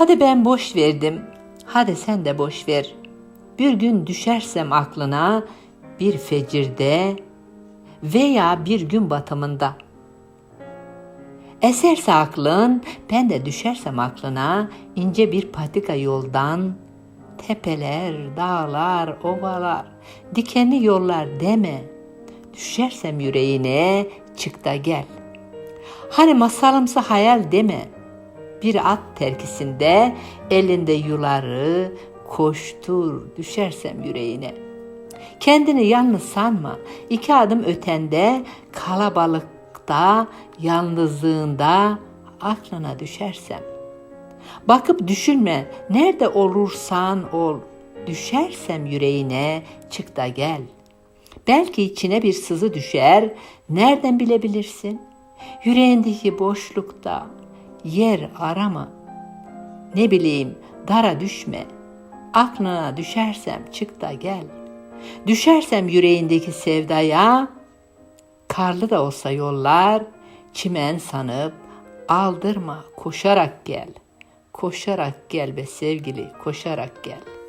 Hadi ben boş verdim. Hadi sen de boş ver. Bir gün düşersem aklına bir fecirde veya bir gün batımında. Eserse aklın, ben de düşersem aklına ince bir patika yoldan tepeler, dağlar, ovalar, dikenli yollar deme. Düşersem yüreğine çık da gel. Hani masalımsı hayal deme.'' Bir at terkisinde elinde yuları koştur düşersem yüreğine. Kendini yalnız sanma. iki adım ötende kalabalıkta yalnızlığında aklına düşersem. Bakıp düşünme nerede olursan ol. Düşersem yüreğine çık da gel. Belki içine bir sızı düşer. Nereden bilebilirsin? Yüreğindeki boşlukta yer arama. Ne bileyim dara düşme. Aklına düşersem çık da gel. Düşersem yüreğindeki sevdaya, karlı da olsa yollar, çimen sanıp aldırma koşarak gel. Koşarak gel be sevgili, koşarak gel.''